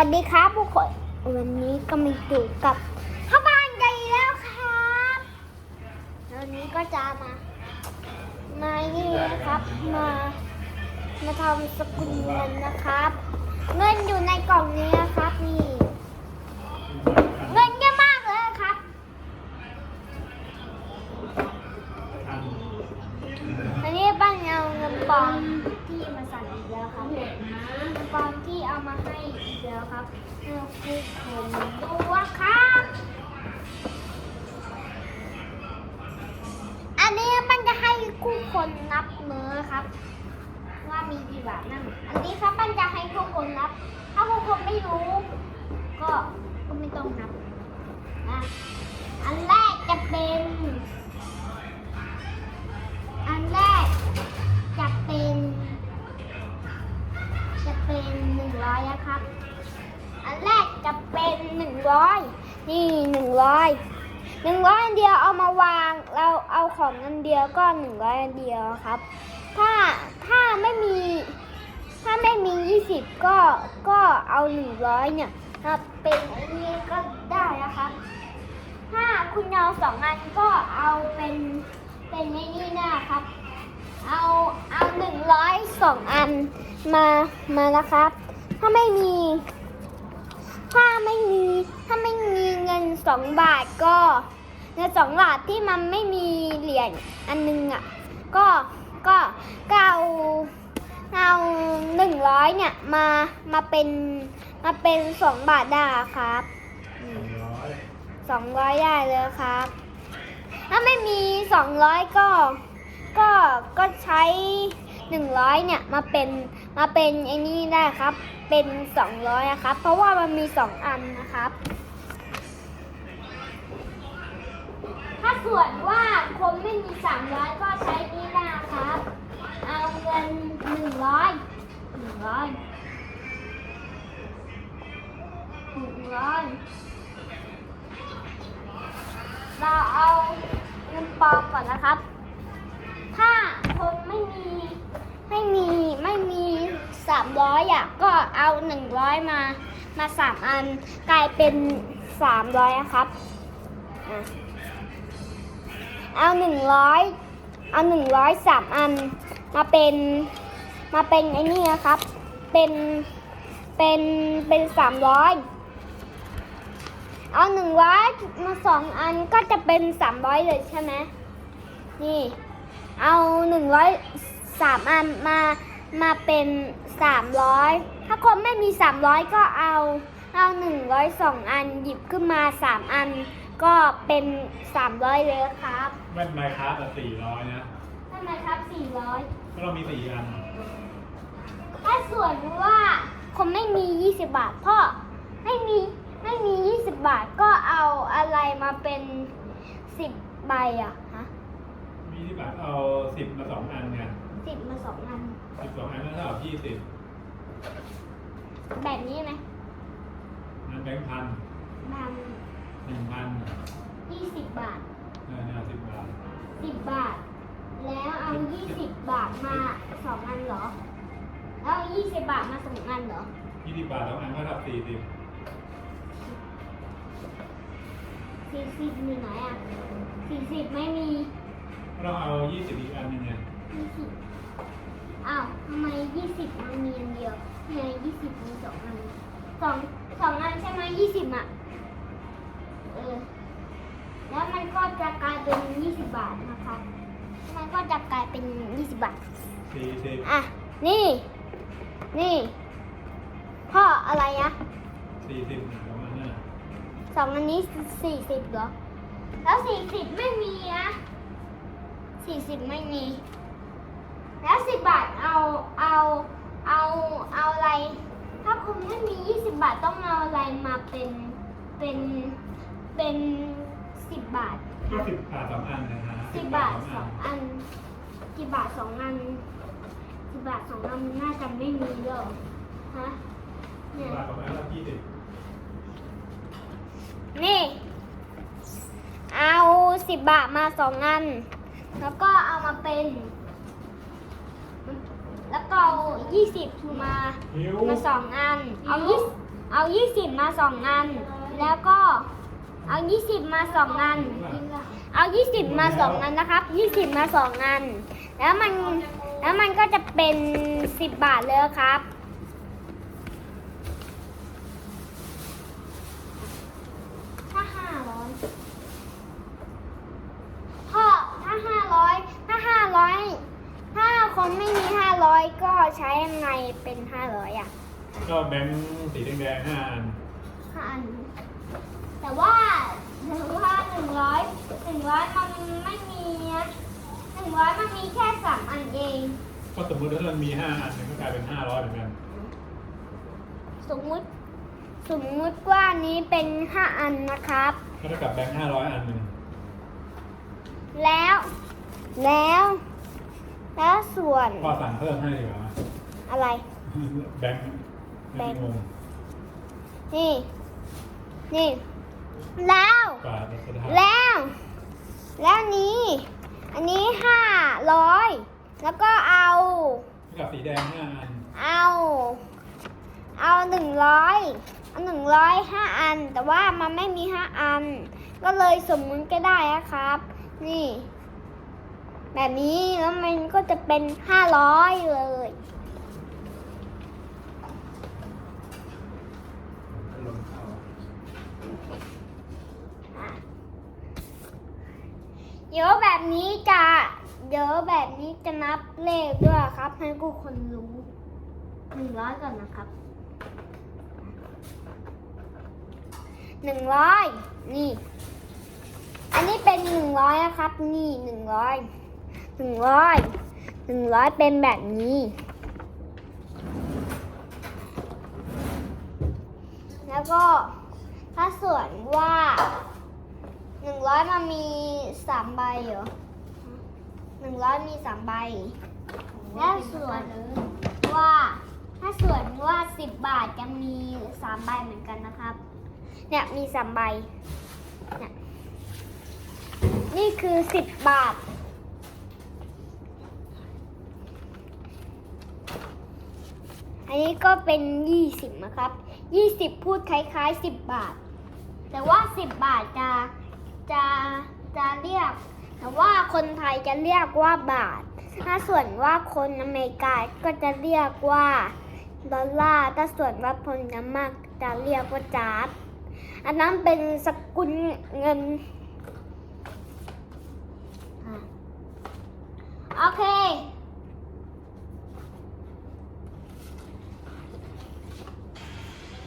สวัสดีครับผู้คนวันนี้ก็มาอยู่กับพ่อบ้านใหญ่แล้วครับวันนี้ก็จะมา มานี่นะครับมามาทำสกุลเงินนะครับ เงินอยู่ในกล่องนี้นะครับนี่ ครับให้ทุกคนดูว่าครับ อันนี้มันจะให้คู่คนนับมือครับ ว่ามีกี่บาทนั่นอันนี้ครับมันจะให้ทุกคนนับ ถ้าทุกคนไม่รู้ ก็ก็ไม่ต้องนับนะอันแรกจะเป็นอันแรกจะเป็นจะเป็นหนึ่งร้อยนะครับ จะเป็นหนึ่งร้อยนี่หนึ่งร้อยหนึ่งร้อยอันเดียวเอามาวาง เราเอาของอันเดียวก็หนึ่งร้อยอันเดียวครับ ถ้าถ้าไม่มี ถ้าไม่มียี่สิบก็ก็เอาหนึ่งร้อยเนี่ยครับเป็นอันนี้ก็ได้นะครับ ถ้าคุณเอาสองอันก็เอาเป็นเป็นไอ้นี่นะครับ เอาเอาหนึ่งร้อยสองอันมามานะครับ ถ้าไม่มี ไม่มีถ้าไม่มีเงินสองบาทก็เงินสองบาทที่มันไม่มีเหรียญอันหนึงอะก็ก็ก็เอาเอาหนึ่งร้อยเนี่ยมามาเป็นมาเป็นสองบาทได้ครับอืมสองร้อยได้เลยครับ ถ้าไม่มีสองร้อยก็ก็ก็ใช้หนึ่งร้อยเนี่ยมาเป็นมาเป็นไอ้นี่ได้ครับ เป็นสองร้อยนะครับ เพราะว่ามันมีสองอันนะครับ ถ้าส่วนว่าคนไม่มีสามร้อยก็ใช้นี่ได้ครับ เอาเงินหนึ่งร้อยหนึ่งร้อยหนึ่งร้อยเราเอาเงินปอมก่อนนะครับ ถ้าคนไม่มี ไม่มี ไม่มี สามร้อยอะก็เอาหนึ่งร้อยมามาสามอันกลายเป็นสามร้อยครับเอาหนึ่งร้อยเอาหนึ่งร้อยสามอันมาเป็นมาเป็นไอ้นี่นะครับ เป็นเป็นเป็นสามร้อยเอาหนึ่งร้อยมาสองอันก็จะเป็นสามร้อยเลยใช่ไหมนี่ เอาหนึ่งร้อยสามอันมา มาเป็นสามร้อยถ้าคนไม่มีสามร้อยก็เอาเอาหนึ่งร้อยสองอันหยิบขึ้นมาสามอัน ก็เป็นสามร้อยเลยครับแว่นไมค์ครับอะสี่ร้อยนะทำไมครับสี่ร้อยก็เรามีสี่อันถ้าส่วนว่าคนไม่มียี่สิบบาทพ่อไม่มีไม่มียี่สิบบาทก็เอาอะไรมาเป็นสิบใบอะฮะ มีที่แบบเอาสิบมาสองอันไง สิบมาสองอัน สิบสองอันก็เท่ากับยี่สิบแบบนี้ไหมนั่นแบงค์พันมาหนึ่งพันยี่สิบบาทเออเนี่ยสิบบาทสิบบาท แล้วเอายี่สิบบาทมาสองอันเหรอ แล้วเอายี่สิบบาทมาสองอันเหรอ ยี่สิบบาทสองอันก็เท่ากับสี่สิบสี่สิบมีไหนอะสี่สิบไม่มีก็เราเอายี่สิบอีกอันหนึงไงยี่สิบ อ้าวทำไมยี่สิบมันมีอันเดียวเนี่ยยี่สิบมีสองอันสองสองอันใช่ไหมยี่สิบอะเออแล้วมันก็จะกลายเป็นยี่สิบบาทนะคะ มันก็จะกลายเป็นยี่สิบบาทสี่สิบอะนี่ นี่ พ่ออะไรอะสี่สิบสองอันน่ะสองอันนี้สี่สิบเหรอ แล้วสี่สิบไม่มีนะสี่สิบไม่มี แล้วสิบบาทเอาเอาเอาเอาอะไรถ้าคุณไม่มียี่สิบบาทต้องเอาอะไรมาเป็นเป็นเป็นสิบบาทคยี่รับสิบบาทสองอันนะฮะสิบบาทสองอันกี่บาทสองอันสิบบาทสองอันน่าจะไม่มีหรอกฮะสิเนี่บยบาทสองอันแล้วยี่สิบนี่เอาสิบบาทมาสองอัน แล้วก็เอามาเป็น แล้วก็เอายี่สิบมาหิวมาสองอัน เอายี่เอายี่สิบมาสองอัน แล้วก็เอายี่สิบมาสองอัน เอายี่สิบมาสองอันนะครับยี่สิบมาสองอัน แล้วมัน แล้วมันก็จะเป็นสิบบาทเลยครับ ถ้าห้าร้อยพ่อถ้าห้าร้อยถ้าห้าร้อยถ้าคนไม่มีห้าร้อยก็ใช้ยังไง เป็นห้าร้อยอะก็แบงค์สีแดงๆห้าอันห้าอัน แต่ว่าแต่ว่าหนึ่งร้อยหนึ่งร้อยมันไม่มีนะหนึ่งร้อยมันมีแค่สามอันเอง ก็สมมติถ้ามันมีห้าอันมันก็กลายเป็นห้าร้อยเหมือนกันสมมุติ สมมุติว่านี้เป็นห้าอันนะครับ ก็เท่ากับแบงค์ห้าร้อยอันหนึ่งแล้ว แล้ว แล้วส่วนก็สั่งเพิ่มให้ดีกว่าอะไร แบงค์แบงค์งงนี่ นี่ แล้วกว่าจะได้แล้ว แล้วนี้ อันนี้ห้าร้อย แล้วก็เอาเท่ากับสีแดงห้าอันเอา เอาหนึ่งร้อยเอาหนึ่งร้อยห้าอัน แต่ว่ามันไม่มีห้าอัน ก็เลยสมมุติก็ได้นะครับ นี่ แบบนี้แล้วมันก็จะเป็นห้าร้อยเลย ลงเข้า เดี๋ยวแบบนี้จะเดี๋ยวแบบนี้จะนับเลขด้วยครับให้ทุกคนรู้หนึ่งร้อยก่อนนะครับหนึ่งร้อยนี่ อันนี้เป็นหนึ่งร้อยนะครับ นี่หนึ่งร้อยหนึ่งร้อยหนึ่งร้อยเป็นแบบนี้ แล้วก็ถ้าส่วนว่า หนึ่งร้อยมันมีสามใบเหรอหนึ่งร้อยมีสามใบ แล้วส่วนว่าถ้าส่วนว่าสิบบาทจะมีสามใบเหมือนกันนะครับ เนี่ยมีสามใบเนี่ยนี่คือสิบบาท อันนี้ก็เป็นยี่สิบนะครับยี่สิบพูดคล้ายๆสิบบาท แต่ว่าสิบบาทจะ จะจะเรียก แต่ว่าคนไทยจะเรียกว่าบาท ถ้าส่วนว่าคนอเมริกาก็จะเรียกว่าดอลลาร์ถ้าส่วนว่าคนยมากจะเรียกว่าจาร์ดอันนั้นเป็นสกุลเงินโอเค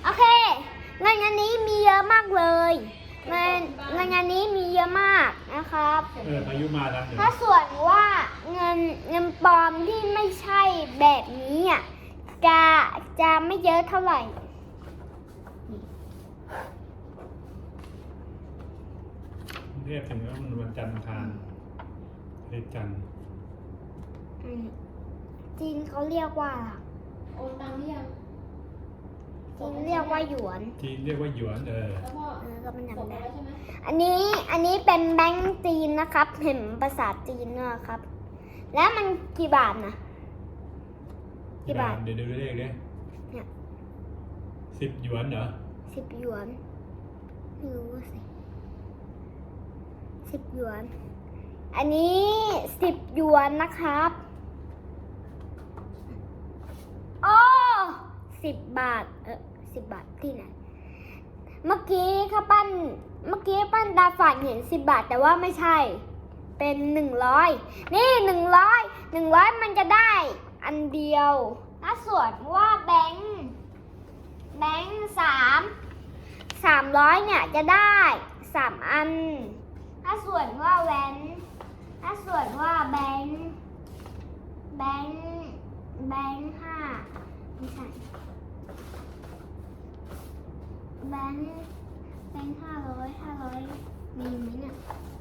โอเคเงินอันนี้มีเยอะมากเลย เงินเงินอันนี้มีเยอะมากนะครับ เออพายุมาแล้วเดี๋ยวถ้าส่วนว่าเงินเงินปลอมที่ไม่ใช่แบบนี้อะจะจะไม่เยอะเท่าไหร่เรียกถึงว่ามันวันจันทร์อังคารเลขจันทร์อืมจีนเขาเรียกว่าโอนตังค์หรือยัง จีนเรียกว่าหยวนจีนเรียกว่าหยวนเออแล้วพ่อเออก็มันส่งจำไปได้แล้วใช่ไหมอันนี้อันนี้เป็นแบงก์จีนนะครับ เห็นภาษาจีนนะครับ แล้วมันกี่บาทนะกี่บาทเดี๋ยวดูเลขดิเนี่ยสิบหยวนเหรอสิบหยวนไม่รู้ว่าสิสิบหยวน อันนี้สิบหยวนนะครับโอ้สิบบาทเออ สิบบาทที่ไหนเมื่อกี้ข้าปั้นเมื่อกี้ปั้นดาฝันเห็นสิบบาท แต่ว่าไม่ใช่ เป็นหนึ่งร้อยนี่หนึ่งร้อยหนึ่งร้อยมันจะได้อันเดียวถ้าส่วนว่าแบงค์แบงค์สามสามร้อยเนี่ยจะได้สามอัน ถ้าส่วนว่าแวนถ้าส่วนว่าแบงค์แบงค์แบงค์ห้าไม่ใช่ แบงค์แบงค์ห้าร้อยห้าร้อยมีไหมเนี่ย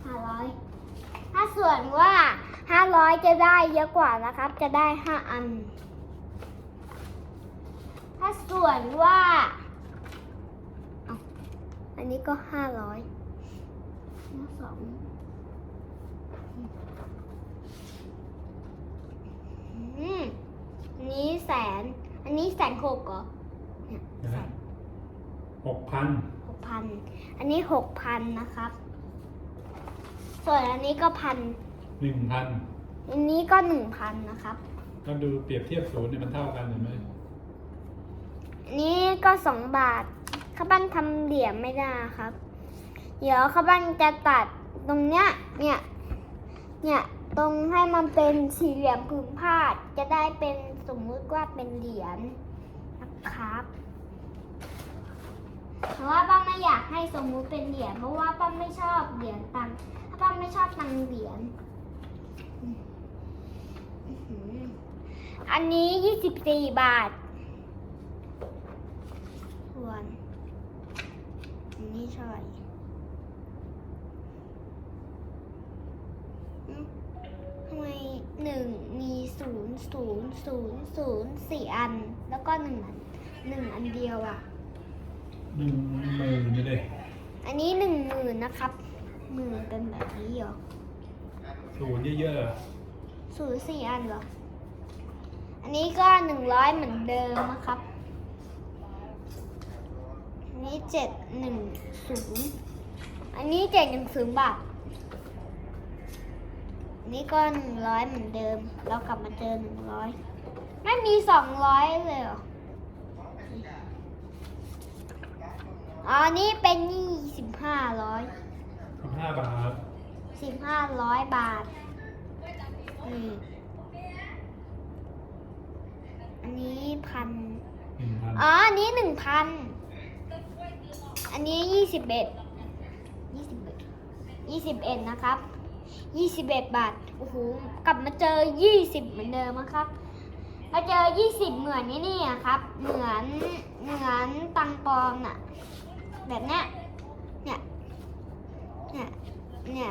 ห้าร้อยถ้าส่วนว่าห้าร้อยจะได้เยอะกว่านะครับ จะได้ห้าอัน ถ้าส่วนว่าอาอันนี้ก็ห้าร้อยสองอืมอันนี้แสน อันนี้แสนหกเหรอเนี่ยแสน หกพันหกพันอันนี้หกพันนะครับ ส่วนอันนี้ก็พันหนึ่งพันอันนี้ก็หนึ่งพันนะครับก็ดูเปรียบเทียบศูนย์เนี่ยมันเท่ากันเห็นไหมอันนี้ก็สองบาทข้าบ้านทำเหรียญไม่ได้ครับ เดี๋ยวข้าบ้านจะตัดตรงเนี้ยเนี่ยเนี่ยตรงให้มันเป็นสี่เหลี่ยมผืนผ้าดจะได้เป็นสมมุติว่าเป็นเหรียญนะครับ เพราะว่าป้าไม่อยากให้สมมุติเป็นเหรียญเพราะว่าป้าไม่ชอบเหรียญตังค์ถ้าป้าไม่ชอบตังค์เหรียญอืมอื้อหืออันนี้ยี่สิบสี่บาทส่วนอันนี้เท่าไหร่อืมทำไมหนึ่งมีศูนย์ศูนย์ศูนย์ศูนย์สี่อัน แล้วก็หนึ่งอันหนึ่งอันเดียวอะ หนึ่งหมื่นไปเลยอันนี้หนึ่งหมื่นนะครับหมื่นเป็นแบบนี้เหรอศูนย์เยอะๆอะศูนย์สี่อันเหรอ อันนี้ก็หนึ่งร้อยเหมือนเดิมนะครับ อันนี้เจ็ดหนึ่งศูนย์อันนี้เจ็ดหนึ่งศูนย์บาท อันนี้ก็หนึ่งร้อยเหมือนเดิม เรากลับมาเจอหนึ่งร้อยไม่มีสองร้อยเลยเหรอ อ๋อนี่เป็นยี่สิบห้าร้อยสิบห้าบาทสิบห้าร้อยบาทนี่อันนี้พันหนึ่งพันอ๋ออันนี้หนึ่งพันอันนี้ยี่สิบเอ็ดยี่สิบเอ็ดยี่สิบเอ็ดนะครับยี่สิบเอ็ดบาทโอ้โหกลับมาเจอยี่สิบเหมือนเดิมนะครับมาเจอยี่สิบเหมือนนี่นี่อะครับ เหมือนเหมือนตังปลอมน่ะ แบบเนี้ยเนี่ยเนี่ยเนี่ย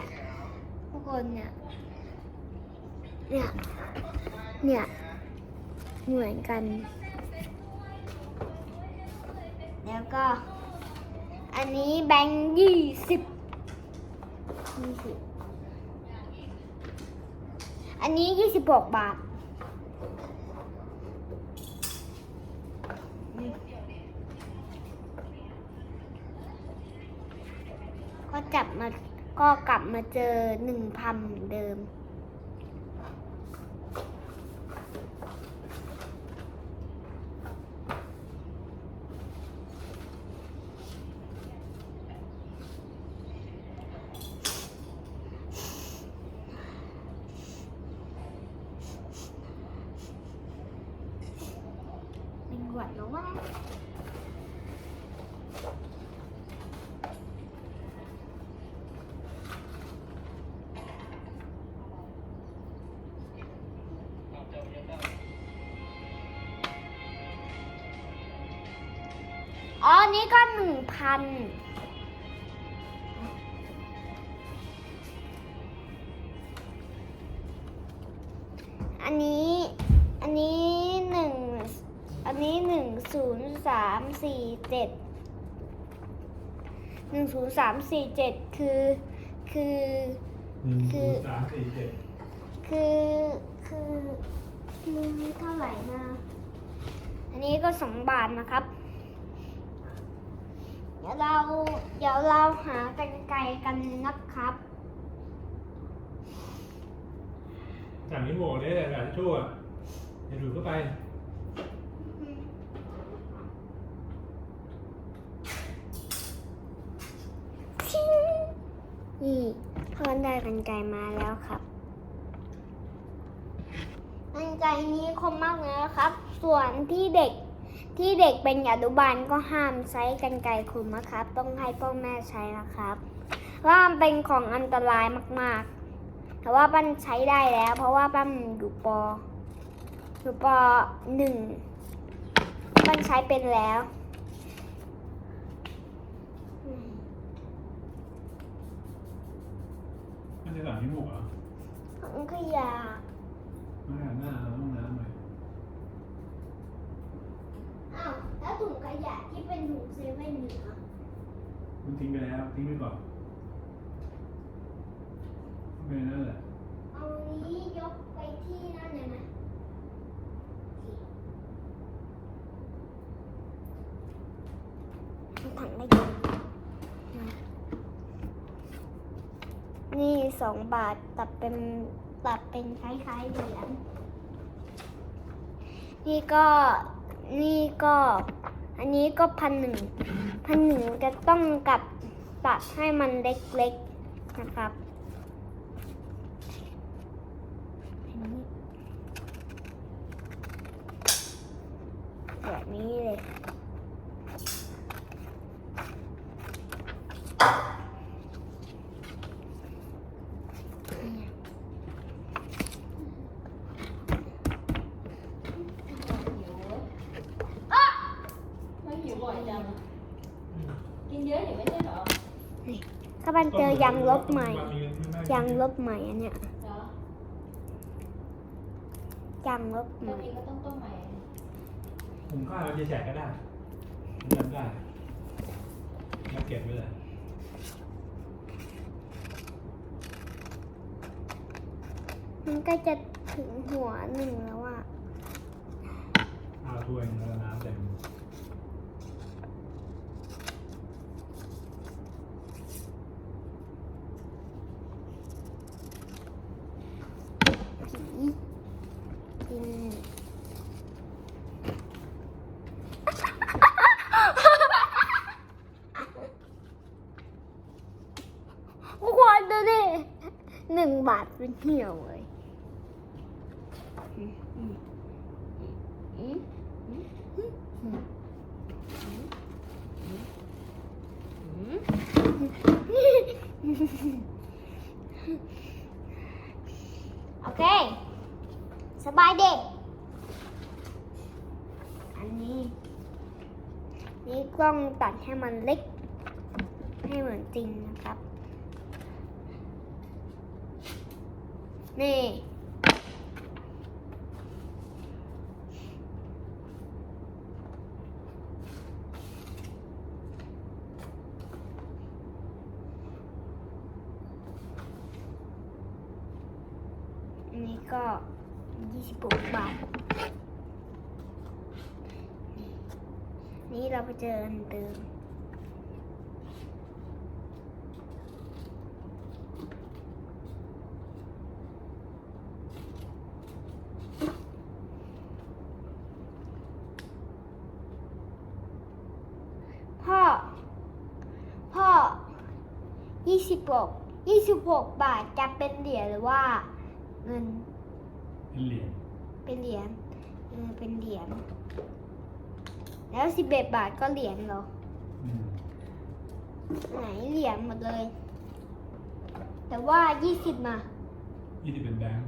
ทุกคนเนี่ยเนี่ยเนี่ยเหมือนกัน แล้วก็ อันนี้แบงค์ยี่สิบยี่สิบอันนี้ยี่สิบหกบาท จับมาก็กลับมาเจอหนึ่งพันเหมือนเดิม พันอันนี้ อันนี้หนึ่ง อันนี้หนึ่งศูนย์สามสี่เจ็ดหนึ่งศูนย์สามสี่เจ็ดคือ คือหนึ่งคืศูอนย์สามสี่เจ็ดคือ คือคือเท่าไหร่นะ อันนี้ก็สองบาทนะครับ เดี๋ยวเราเดี๋ยวเราหากันไกลกันนะครับจากนี้โหวเลยแต่ชั่วอย่าดูดเข้าไปนี่พ่อได้กันไกลมาแล้วครับกันไกลนี้คมมากเลยนะครับ ส่วนที่เด็ก ที่เด็กเป็นอนุบาลก็ห้ามใช้กันไกลคมนะครับ ต้องให้พ่อแม่ใช้นะครับเพราะมันเป็นของอันตรายมาก ๆ แต่ว่าปั้นใช้ได้แล้ว เพราะว่าปั้นอยู่ปอยู่ปหนึ่งปั้นใช้เป็นแล้วไม่ใช่หลังนี้หมูกเหรอถังขยะไม่หันหน้าเราห้องน้ำเลย อ้าว แล้วถุงขยะที่เป็นถุงเซเว่นอยู่นะมันทิ้งไปแล้วทิ้งไปก่อนไม่นั่นแหละเอานี้ยกไปที่นั่นเลยนะโอเคถังได้เยอะนี่สองบาทตัดเป็นตัดเป็นคล้ายๆเหรียญนี่ก็ นี่ก็ อันนี้ก็พันหนึ่งพันหนึ่งจะต้องกับตัดให้มันเล็กๆนะครับแบบนี้เลย หิวเว้ยไม่ หิวบ่อยจังกินเยอะอยู่ไม่ใช่เหรอถ้ามันเจอยางลบใหม่ยางลบใหม่อันเนี้ยเหรอยางลบใหตอนม่นี้ก็ต้องต้มใหม่ผมข้าวเราจะแจกก็ได้ผมจำได้แล้วเก็บไว้เลยมันก็จะถึงหัวหนึ่งแล้วอะเอาถ้วยแล้วน้ำเต็มผีกินควรดูดิหนึ่ง บาทเป็นเหี่ยวเลยอื นี่นนี้ก็ยี่สิบกบาท นี่เราไปเจออันเดิม 26 26 บาทจะเป็นเหรียญหรือว่าเงินเป็นเหรียญเป็นเหรียญเออเป็นเหรียญแล้ว 11 บาทก็เหรียญเหรอไหนเหรียญหมดเลย แต่ว่า 20 มา นี่จะเป็นแบงค์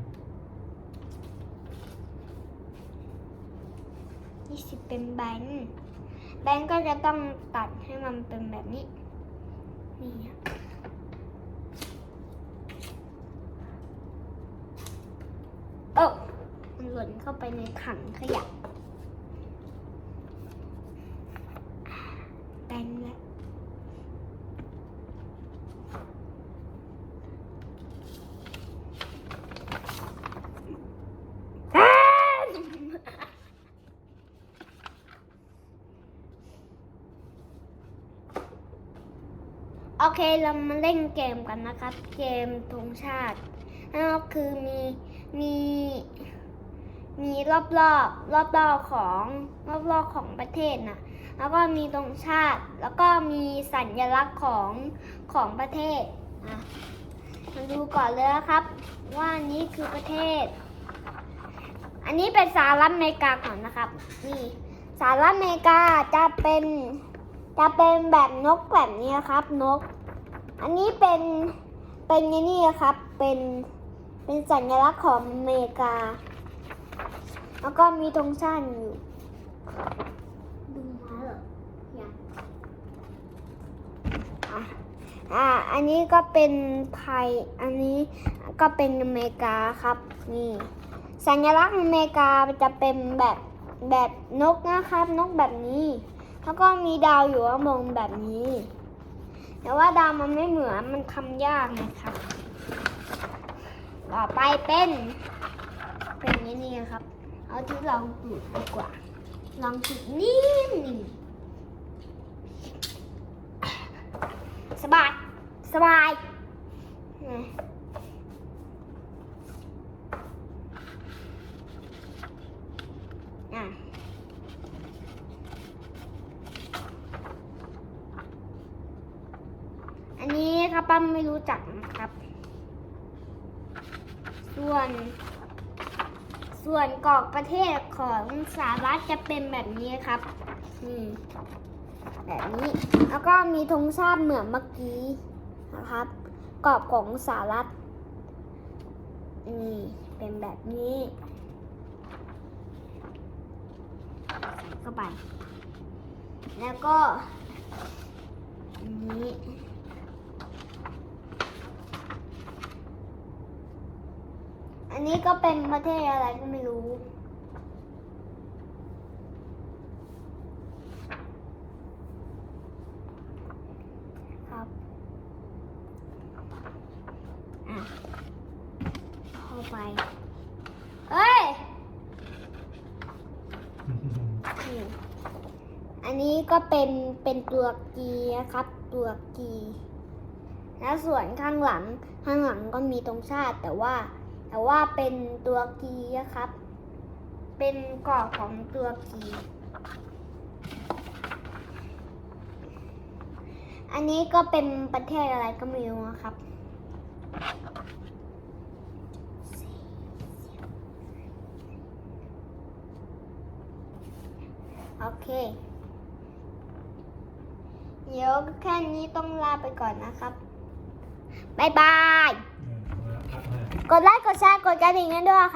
20 เป็นแบงค์แบงค์ก็จะต้องตัดให้มันเป็นแบบนี้นี่ ล่นเข้าไปในถังขยะแบงแล้วโอเคเรามาเล่นเกมกันนะครับ เกมธงชาตินั่นก็คือมีมี มีรอบรอบรอบรอบของรอบรอบของประเทศนะแล้วก็มีธงชาติ แล้วก็มีสัญลักษณ์ของของประเทศอะมาดูก่อนเลยครับ ว่านี้คือประเทศ อันนี้เป็นสหรัฐอเมริกาก่อนนะครับ นี่สหรัฐอเมริกาจะเป็นจะเป็นแบบนกแบบนี้ครับนก อันนี้เป็นเป็นไงนี่ครับเป็นเป็นสัญลักษณ์ของอเมริกา แล้วก็มีธงชาติอยู่ดูมาเหรอยังอะอ่า อันนี้ก็เป็นไทย อันนี้ก็เป็นอเมริกาครับ นี่ สัญลักษณ์อเมริกาจะเป็นแบบแบบนกนะครับ นกแบบนี้ แล้วก็มีดาวอยู่ข้างบนแบบนี้ แต่ว่าดาวมันไม่เหมือน มันทำยากนะครับ ต่อไปเป็น เป็นนี้นี่ครับ เอาที่ลองดูดดีกว่า ลองจุดนิ่มนิ่สบาย สบาย วนกรอบประเทศของสหรัฐจะเป็นแบบนี้ครับนี่แบบนี้ แล้วก็มีธงชาติเหมือนเมื่อกี้นะครับ กรอบของสหรัฐนี่เป็นแบบนี้ใส่เข้าไป แล้วก็อัน อันนี้ก็เป็นประเทศอะไรก็ไม่รู้ ครับอะเข้าไป เฮ้ย นี่อันนี้ก็เป็นเป็นตัวกีนะครับ ตัวกี แล้วส่วนข้างหลังข้างหลังก็มีตรงชาติแต่ว่า แต่ว่าเป็นตัวกีนะครับ เป็นกรอบของตัวกีอันนี้ก็เป็นประเทศอะไรก็ไม่รู้นะครับ โอเค เดี๋ยวแค่นี้ต้องลาไปก่อนนะครับ บ๊ายบาย กดไลค์กดแชร์กดกระดิ่งกันด้วยค่ะ